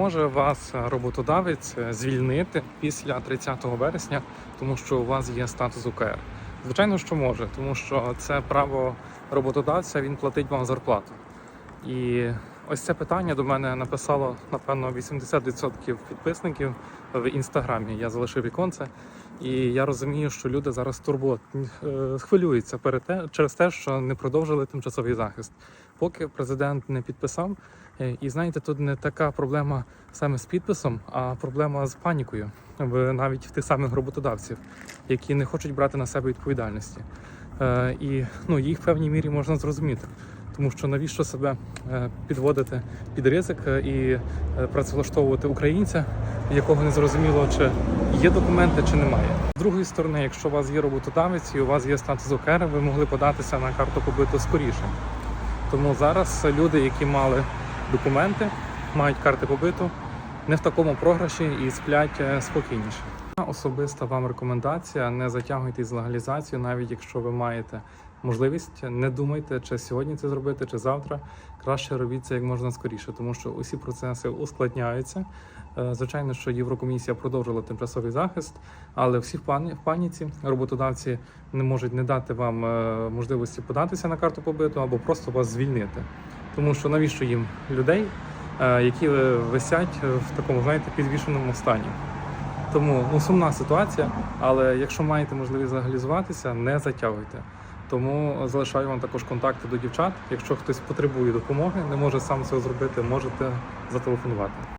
Може вас роботодавець звільнити після 30 вересня, тому що у вас є статус УКР? Звичайно, що може, тому що це право роботодавця, він платить вам зарплату. І ось це питання до мене написало напевно 80% підписників в інстаграмі. Я залишив віконце, і я розумію, що люди зараз турботні, е, хвилюються перед те, через те, що не продовжили тимчасовий захист. Поки президент не підписав. Е, І знаєте, тут не така проблема саме з підписом, а проблема з панікою в навіть в тих самих роботодавців, які не хочуть брати на себе відповідальності. Е, І ну, їх в певній мірі можна зрозуміти, тому що навіщо себе підводити під ризик і працевлаштовувати українця, якого не зрозуміло, чи є документи, чи немає. З другої сторони, якщо у вас є роботодавець і у вас є статус ОКР, ви могли податися на карту побиту скоріше. Тому зараз люди, які мали документи, мають карти побиту, не в такому програші і сплять е, спокійніше. Особиста вам рекомендація: не затягуйтесь з легалізацією, навіть якщо ви маєте можливість, не думайте, чи сьогодні це зробити, чи завтра. Краще робіть це як можна скоріше, тому що усі процеси ускладняються. Е, Звичайно, що Єврокомісія продовжила тимчасовий захист, але всі в паніці роботодавці не можуть не дати вам е, можливості податися на карту побиту або просто вас звільнити. Тому що навіщо їм людей, е, які висять в такому, знаєте, підвішеному стані. Тому ну, сумна ситуація, але якщо маєте можливість легалізуватися, не затягуйте. Тому залишаю вам також контакти до дівчат. Якщо хтось потребує допомоги, не може сам цього зробити, можете зателефонувати.